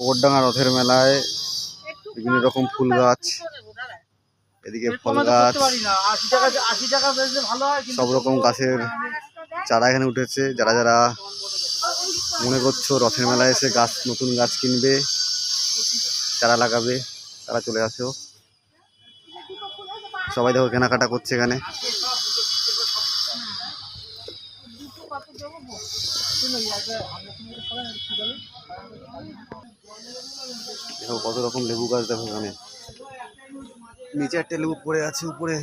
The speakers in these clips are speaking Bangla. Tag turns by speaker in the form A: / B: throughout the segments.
A: ওরডাঙ্গা রথের মেলায় বিভিন্ন রকম ফুল গাছ এদিকে ফল গাছ সব রকম গাছের চারা এখানে উঠেছে। যারা যারা মনে করছ রথের মেলায় এসে গাছ নতুন গাছ কিনবে চারা লাগাবে তারা চলে আসো। সবাই দেখো কেনাকাটা করছে এখানে। দেখো কত রকম লেবু গাছ দেখো এখানে। নিচে একটা লেবু পড়ে আছে, উপরে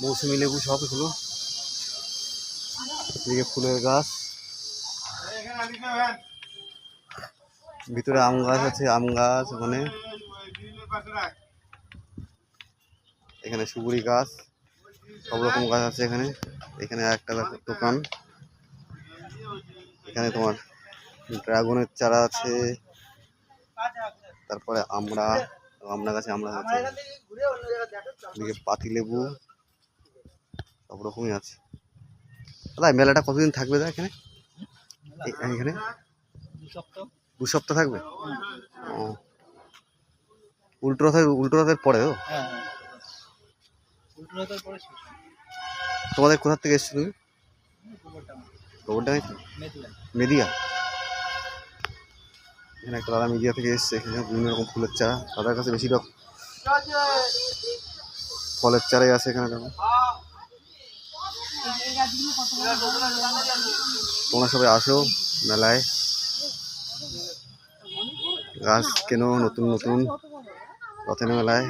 A: মৌসুমি লেবু সব এগুলো। এদিকে ফুলের গাছ। ভিতরে আম গাছ আছে, আম গাছ ওখানে। এখানে সুপুরি গাছ, সব রকম গাছ আছে এখানে। এখানে একটা দোকান। এখানে তোমার ড্রাগনের চারা আছে। তারপরে আমরা আমরা গাছে আমরা আছে। এদিকে পাতি লেবু সব রকমই আছে। দাদা মেলাটা কতদিন থাকবে দাদা এখানে? এখানে? দু সপ্তাহ থাকবে? ও। উল্টো রথের উল্টো রথের পরে তো? তোমাদের কোথা থেকে এসছো তুমি? মেদিয়া? এখানে একটা দাদা মিডিয়া থেকে এসছে, এখানে বিভিন্ন রকম ফুলের চারা। দাদার কাছে বেশিরভাগ ফলের চারাই আছে এখানে দেখো। তোমরা সবাই আসো মেলায়। গাছ কেনো নতুন নতুন। রথের মেলায়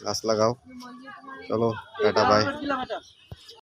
A: গাছ লাগাও। চলো, টাটা বাই